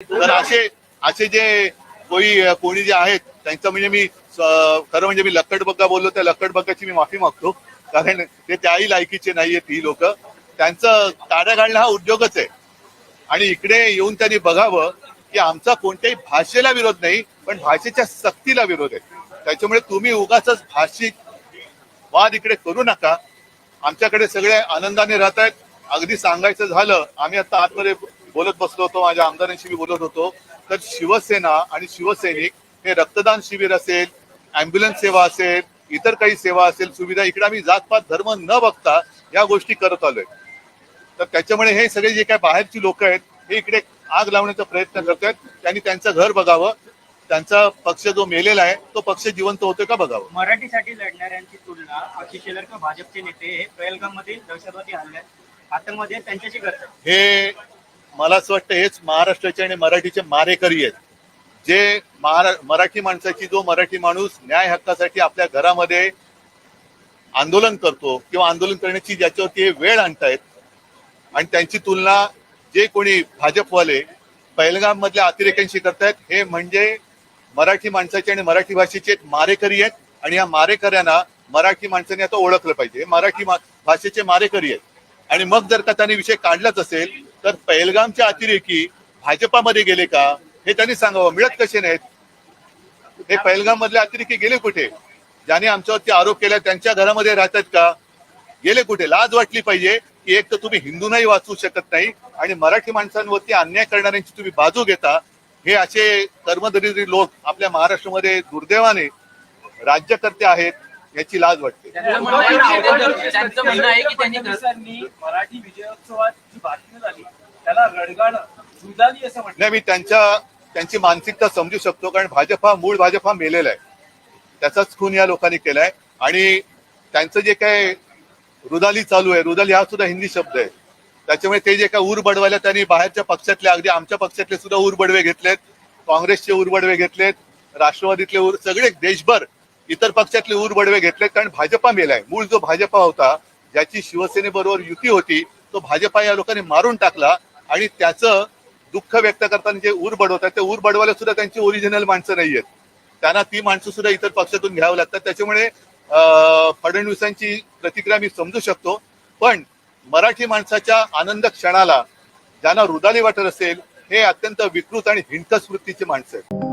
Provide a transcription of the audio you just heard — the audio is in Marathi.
तर असे असे जे कोणी कोणी जे आहेत त्यांचं म्हणजे मी खरं म्हणजे मी लक्कड बग्गा बोललो त्या लक्कड बग्गाची मी माफी मागतो. कारण ते त्याही लायकीचे नाहीयेत ही लोक. त्यांचं ताड्या घालणं हा उद्योगच आहे. आणि इकडे येऊन त्यांनी बघावं की आमचा कोणत्याही भाषेला विरोध नाही पण भाषेच्या सक्तीला विरोध आहे. त्याच्यामुळे तुम्ही उगाच भाषिक वाद इकडे करू नका. आमच्याकडे सगळे आनंदाने राहत आहेत अगदी सांगायचं झालं आम्ही आता आतमध्ये बोलत बसलो होतो माझ्या आमदारांशी मी बोलत होतो. तर शिवसेना आणि शिवसैनिक हे रक्तदान शिबिर असेल अँब्युलन्स सेवा असेल इतर काही सेवा असेल सुविधा इकडे आम्ही जातपात धर्म न बघता या गोष्टी करत आलोय. तर त्याच्यामुळे हे सगळे जे काय बाहेरची लोक आहेत हे इकडे आग लावण्याचा प्रयत्न करतात त्यांनी त्यांचं घर बघावं. त्यांचा पक्ष जो मेलेला आहे तो पक्ष जिवंत होतोय का बघावं. मराठीसाठी लढणाऱ्यांची तुलना किंवा भाजपचे नेते हे पहलगाम मधील दहशतवादी हल्ल्यात आतंकमध्ये त्यांच्याशी करतात. हे मला असं वाटतं हेच महाराष्ट्राचे आणि मराठीचे मारेकरी आहेत. जे महारा मराठी माणसाची जो मराठी माणूस न्याय हक्कासाठी आपल्या घरामध्ये आंदोलन करतो किंवा आंदोलन करण्याची ज्याच्यावरती वेळ आणतायत आणि त्यांची तुलना जे कोणी भाजपवाले पहिलगाम मधल्या अतिरेक्यांशी करतायत हे म्हणजे मराठी माणसाचे आणि मराठी भाषेचे मारेकरी आहेत आणि या मारेकऱ्यांना मराठी माणसाने आता ओळखलं पाहिजे. मराठी भाषेचे मारेकरी आहेत. आणि मग जर का त्यांनी विषय काढलाच असेल तर पहिलगामच्या अतिरेकी भाजपामध्ये गेले का? हे त्यांनी सांगावं. मिळत कसे नाहीत? हे पहिलगाम मधले अतिरेकी गेले कुठे? ज्याने आमच्यावरती आरोप केला त्यांच्या घरामध्ये राहतात का? गेले कुठे? लाज वाटली पाहिजे की एक तर तुम्ही हिंदूंनाही वाचवू शकत नाही आणि मराठी माणसांवरती अन्याय करणाऱ्यांची तुम्ही बाजू घेता. हे असे कर्मदरिद्री लोक आपल्या महाराष्ट्रामध्ये दुर्दैवाने राज्यकर्ते आहेत याची लाज वाटते. मराठी विजयोत्सवात जी बातमी झाली त्याला रडगाणं असं म्हटलं. नाही मी त्यांच्या त्यांची मानसिकता समजू शकतो कारण भाजप हा मूळ भाजप हा मेलेला आहे. त्याचाच खून या लोकांनी केलाय. आणि त्यांचं जे काय रुदाली चालू आहे रुदाली हा सुद्धा हिंदी शब्द आहे. त्याच्यामुळे ते जे काय ऊर बडवायला त्यांनी बाहेरच्या पक्षातले अगदी आमच्या पक्षातले सुद्धा ऊर बडवे घेतलेत. काँग्रेसचे ऊर बडवे घेतलेत राष्ट्रवादीतले ऊर सगळे देशभर इतर पक्षातले ऊर बडवे घेतलेत कारण भाजपा मेलाय. मूळ जो भाजपा होता ज्याची शिवसेनेबरोबर युती होती तो भाजपा या लोकांनी मारून टाकला. आणि त्याचं दुःख व्यक्त करताना जे ऊर बडवतात ते ऊर बडवायला सुद्धा त्यांची ओरिजिनल माणसं नाही आहेत त्यांना ती माणसं सुद्धा इतर पक्षातून घ्यावं लागतात. त्याच्यामुळे फडणवीसांची प्रतिक्रिया मी समजू शकतो. पण मराठी माणसाच्या आनंद क्षणाला ज्यांना रुदाली वाटत असेल हे अत्यंत विकृत आणि हिंटस वृत्तीचे माणसं आहेत.